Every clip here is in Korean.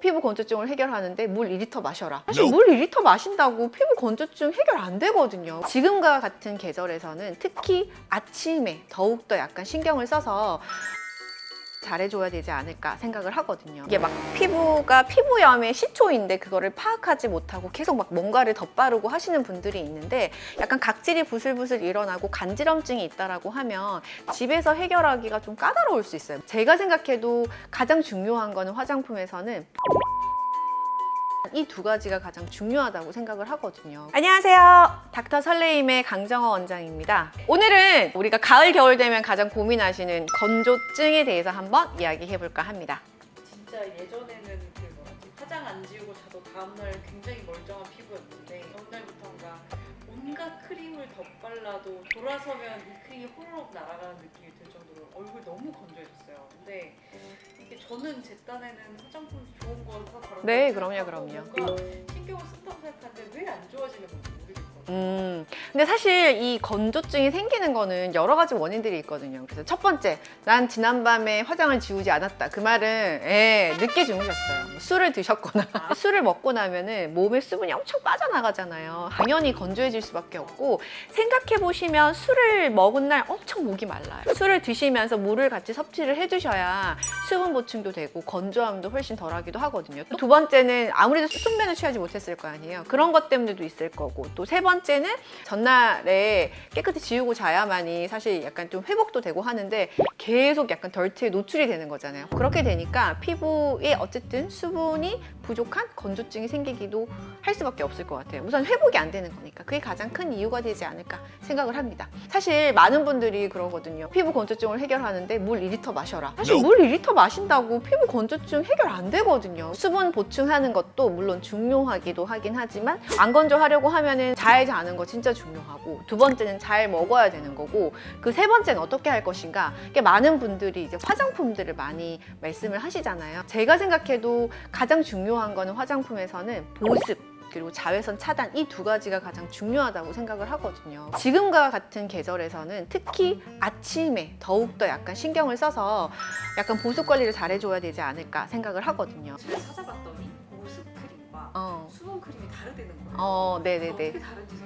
피부 건조증을 해결하는데 물 2리터 마셔라. 사실 물 2리터 마신다고 피부 건조증 해결 안 되거든요. 지금과 같은 계절에서는 특히 아침에 더욱더 약간 신경을 써서 잘해줘야 되지 않을까 생각을 하거든요. 이게 막 피부가 피부염의 시초인데 그거를 파악하지 못하고 계속 막 뭔가를 덧바르고 하시는 분들이 있는데 약간 각질이 부슬부슬 일어나고 간지럼증이 있다라고 하면 집에서 해결하기가 좀 까다로울 수 있어요. 제가 생각해도 가장 중요한 거는 화장품에서는 이 두 가지가 가장 중요하다고 생각을 하거든요. 안녕하세요. 닥터 설레임의 강정호 원장입니다. 오늘은 우리가 가을, 겨울 되면 가장 고민하시는 건조증에 대해서 한번 이야기해 볼까 합니다. 진짜 예전에는 그 뭐라지 화장 안 지우고 자도 다음날 굉장히 멀쩡한 피부였는데 어느 날부터인가 온갖 크림을 덧발라도 돌아서면 이 크림이 호로록 날아가는 느낌이 들 정도로 얼굴 너무 건조해졌어요. 근데 이게 저는 제 딴에는 화장품 좋은 거 사서 네, 그럼요, 그럼요. 음, 근데 사실 이 건조증이 생기는 거는 여러 가지 원인들이 있거든요. 그래서 첫 번째, 난 지난밤에 화장을 지우지 않았다. 그 말은 예, 늦게 주무셨어요. 뭐 술을 드셨거나 술을 먹고 나면은 몸에 수분이 엄청 빠져나가잖아요. 당연히 건조해질 수밖에 없고 생각해 보시면 술을 먹은 날 엄청 목이 말라요. 술을 드시면서 물을 같이 섭취를 해주셔야 수분 보충도 되고 건조함도 훨씬 덜하기도 하거든요. 또 두 번째는 아무래도 숙면을 취하지 못했을 거 아니에요. 그런 것 때문에도 있을 거고 또 세 번째 는 전날에 깨끗이 지우고 자야만이 사실 약간 좀 회복도 되고 하는데 계속 약간 덜트에 노출이 되는 거잖아요. 그렇게 되니까 피부에 어쨌든 수분이 부족한 건조증이 생기기도 할 수밖에 없을 것 같아요. 우선 회복이 안 되는 거니까 그게 가장 큰 이유가 되지 않을까 생각을 합니다. 사실 많은 분들이 그러거든요. 피부 건조증을 해결하는데 물 2리터 마셔라. 사실 물 2리터 마신다고 피부 건조증 해결 안 되거든요. 수분 보충하는 것도 물론 중요하기도 하긴 하지만 안 건조하려고 하면은 잘 자는 거 진짜 중요하고 두 번째는 잘 먹어야 되는 거고 그 세 번째는 어떻게 할 것인가. 이게 많은 분들이 이제 화장품들을 많이 말씀을 하시잖아요. 제가 생각해도 가장 중요한 거는 화장품에서는 보습 그리고 자외선 차단 이 두 가지가 가장 중요하다고 생각을 하거든요. 지금과 같은 계절에서는 특히 아침에 더욱더 약간 신경을 써서 약간 보습 관리를 잘해줘야 되지 않을까 생각을 하거든요. 제가 찾아봤더니 보습 크림과 어, 수분 크림이 다르다는 거예요. 어, 네네네. 어떻게 다른지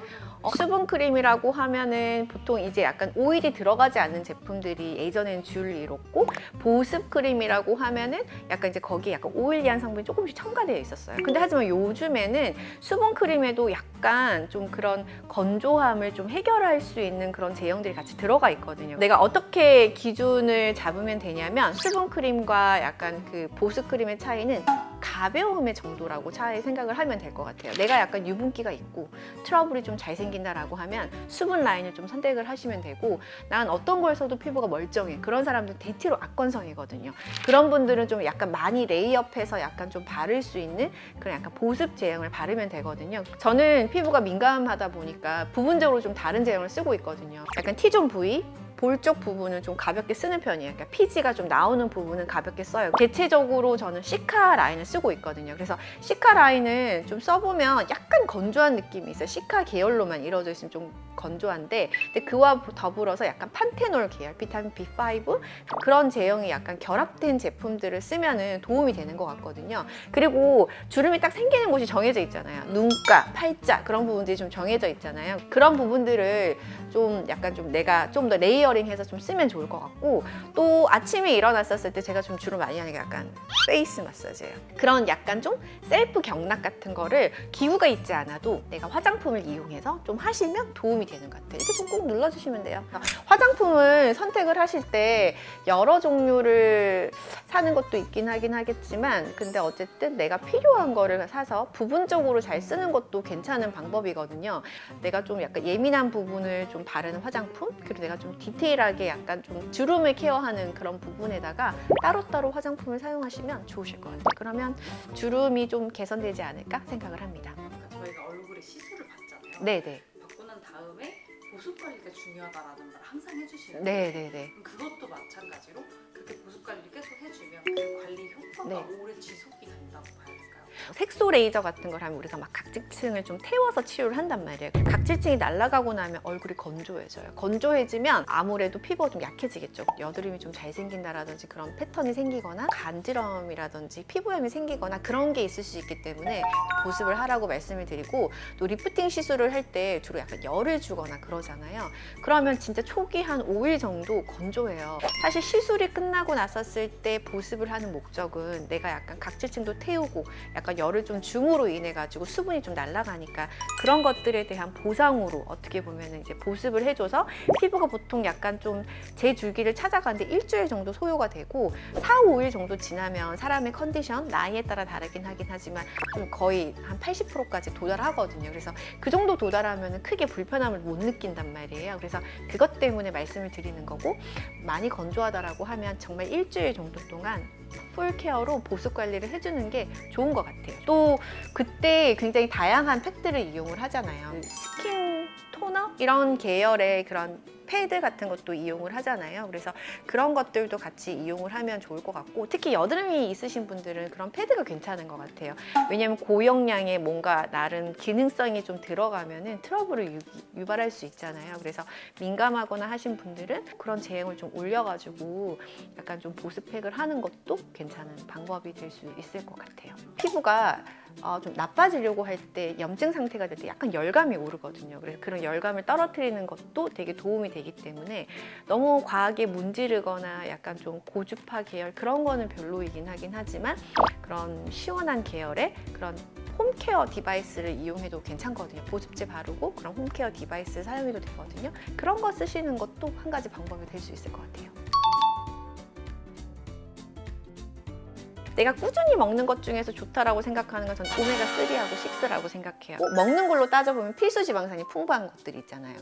어, 수분 크림이라고 하면은 보통 이제 약간 오일이 들어가지 않는 제품들이 예전엔 주를 이뤘고 보습 크림이라고 하면은 약간 이제 거기에 약간 오일리한 성분이 조금씩 첨가되어 있었어요. 근데 하지만 요즘에는 수분 크림에도 약간 좀 그런 건조함을 좀 해결할 수 있는 그런 제형들이 같이 들어가 있거든요. 내가 어떻게 기준을 잡으면 되냐면 수분 크림과 약간 그 보습 크림의 차이는 가벼움의 정도라고 차에 생각을 하면 될 것 같아요. 내가 약간 유분기가 있고 트러블이 좀 잘 생긴다라고 하면 수분 라인을 좀 선택을 하시면 되고 난 어떤 걸 써도 피부가 멀쩡해. 그런 사람들 대체로 악건성이거든요. 그런 분들은 좀 약간 많이 레이업해서 약간 좀 바를 수 있는 그런 약간 보습 제형을 바르면 되거든요. 저는 피부가 민감하다 보니까 부분적으로 좀 다른 제형을 쓰고 있거든요. 약간 T존 부위 볼 쪽 부분은 좀 가볍게 쓰는 편이에요. 그러니까 피지가 좀 나오는 부분은 가볍게 써요. 대체적으로 저는 시카 라인을 쓰고 있거든요. 그래서 시카 라인을 좀 써보면 약간 건조한 느낌이 있어요. 시카 계열로만 이루어져 있으면 좀 건조한데 근데 그와 더불어서 약간 판테놀 계열, 비타민 B5 그런 제형이 약간 결합된 제품들을 쓰면은 도움이 되는 것 같거든요. 그리고 주름이 딱 생기는 곳이 정해져 있잖아요. 눈가, 팔자 그런 부분들이 좀 정해져 있잖아요. 그런 부분들을 좀 약간 좀 내가 좀 더 레이어 링해서 좀 쓰면 좋을 것 같고 또 아침에 일어났었을 때 제가 좀 주로 많이 하는 게 약간 페이스 마사지예요. 그런 약간 좀 셀프 경락 같은 거를 기구가 있지 않아도 내가 화장품을 이용해서 좀 하시면 도움이 되는 것 같아요. 이렇게 좀 꼭 눌러주시면 돼요. 화장품을 선택을 하실 때 여러 종류를 사는 것도 있긴 하긴 하겠지만 근데 어쨌든 내가 필요한 거를 사서 부분적으로 잘 쓰는 것도 괜찮은 방법이거든요. 내가 좀 약간 예민한 부분을 좀 바르는 화장품 그리고 내가 좀 디테일하게 약간 좀 주름을 케어하는 그런 부분에다가 따로따로 화장품을 사용하시면 좋으실 것 같아요. 그러면 주름이 좀 개선되지 않을까 생각을 합니다. 저희가 얼굴에 시술을 받잖아요. 네네. 받고 난 다음에 보습 관리가 중요하다라는 말을 항상 해주시는데 네네네. 그럼 그것도 마찬가지로 그렇게 보습 관리를 계속 해주면 그 관리 효과가 네. 오래 지속이 된다고 봐야 될까요? 색소 레이저 같은 걸 하면 우리가 막 각질층을 좀 태워서 치료를 한단 말이에요. 각질층이 날아가고 나면 얼굴이 건조해져요. 건조해지면 아무래도 피부가 좀 약해지겠죠. 여드름이 좀 잘 생긴다라든지 그런 패턴이 생기거나 간지럼이라든지 피부염이 생기거나 그런 게 있을 수 있기 때문에 보습을 하라고 말씀을 드리고 또 리프팅 시술을 할 때 주로 약간 열을 주거나 그러잖아요. 그러면 진짜 초기 한 5일 정도 건조해요. 사실 시술이 끝나고 났었을 때 보습을 하는 목적은 내가 약간 각질층도 태우고 약간 열을 좀 줌으로 인해 가지고 수분이 좀 날아가니까 그런 것들에 대한 보상으로 어떻게 보면 이제 보습을 해줘서 피부가 보통 약간 좀 제 줄기를 찾아가는데 일주일 정도 소요가 되고 4, 5일 정도 지나면 사람의 컨디션 나이에 따라 다르긴 하긴 하지만 좀 거의 한 80%까지 도달하거든요. 그래서 그 정도 도달하면 크게 불편함을 못 느낀단 말이에요. 그래서 그것 때문에 말씀을 드리는 거고 많이 건조하다라고 하면 정말 일주일 정도 동안 풀 케어로 보습 관리를 해주는 게 좋은 것 같아요. 또 그때 굉장히 다양한 팩들을 이용을 하잖아요. 스킨 토너 이런 계열의 그런 패드 같은 것도 이용을 하잖아요. 그래서 그런 것들도 같이 이용을 하면 좋을 것 같고 특히 여드름이 있으신 분들은 그런 패드가 괜찮은 것 같아요. 왜냐하면 고용량의 뭔가 나름 기능성이 좀 들어가면은 트러블을 유, 유발할 수 있잖아요. 그래서 민감하거나 하신 분들은 그런 제형을 좀 올려가지고 약간 좀 보습팩을 하는 것도 괜찮은 방법이 될 수 있을 것 같아요. 피부가 어, 좀 나빠지려고 할 때 염증 상태가 될 때 약간 열감이 오르거든요. 그래서 그런 열감을 떨어뜨리는 것도 되게 도움이 되기 때문에 너무 과하게 문지르거나 약간 좀 고주파 계열 그런 거는 별로이긴 하긴 하지만 그런 시원한 계열의 그런 홈케어 디바이스를 이용해도 괜찮거든요. 보습제 바르고 그런 홈케어 디바이스 사용해도 되거든요. 그런 거 쓰시는 것도 한 가지 방법이 될 수 있을 것 같아요. 내가 꾸준히 먹는 것 중에서 좋다라고 생각하는 건 저는 오메가 3하고 6라고 생각해요. 뭐 먹는 걸로 따져보면 필수 지방산이 풍부한 것들 있잖아요.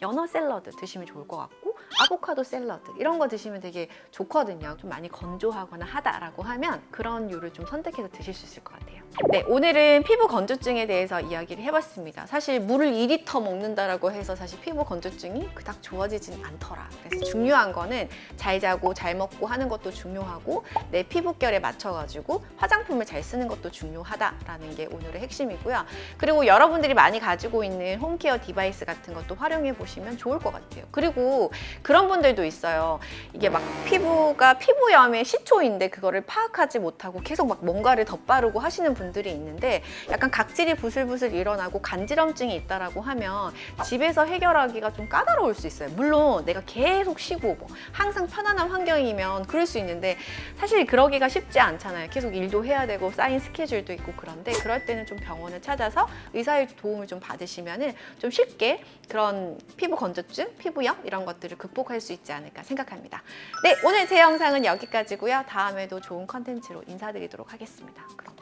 연어 샐러드 드시면 좋을 것 같고 아보카도 샐러드 이런 거 드시면 되게 좋거든요. 좀 많이 건조하거나 하다라고 하면 그런 류를 좀 선택해서 드실 수 있을 것 같아요. 네, 오늘은 피부 건조증에 대해서 이야기를 해봤습니다. 사실 물을 2리터 먹는다라고 해서 사실 피부 건조증이 그닥 좋아지진 않더라. 그래서 중요한 거는 잘 자고 잘 먹고 하는 것도 중요하고 내 피부결에 맞춰 가지고 화장품을 잘 쓰는 것도 중요하다라는 게 오늘의 핵심이고요. 그리고 여러분들이 많이 가지고 있는 홈케어 디바이스 같은 것도 활용해 보시면 좋을 것 같아요. 그리고 그런 분들도 있어요. 이게 막 피부가 피부염의 시초인데 그거를 파악하지 못하고 계속 막 뭔가를 덧바르고 하시는 분들이 있는데 약간 각질이 부슬부슬 일어나고 간지럼증이 있다라고 하면 집에서 해결하기가 좀 까다로울 수 있어요. 물론 내가 계속 쉬고 뭐 항상 편안한 환경이면 그럴 수 있는데 사실 그러기가 쉽지 않 잖아요. 계속 일도 해야 되고 쌓인 스케줄도 있고 그런데 그럴 때는 좀 병원을 찾아서 의사의 도움을 좀 받으시면은 좀 쉽게 그런 피부 건조증, 피부염 이런 것들을 극복할 수 있지 않을까 생각합니다. 네, 오늘 제 영상은 여기까지고요. 다음에도 좋은 컨텐츠로 인사드리도록 하겠습니다. 그럼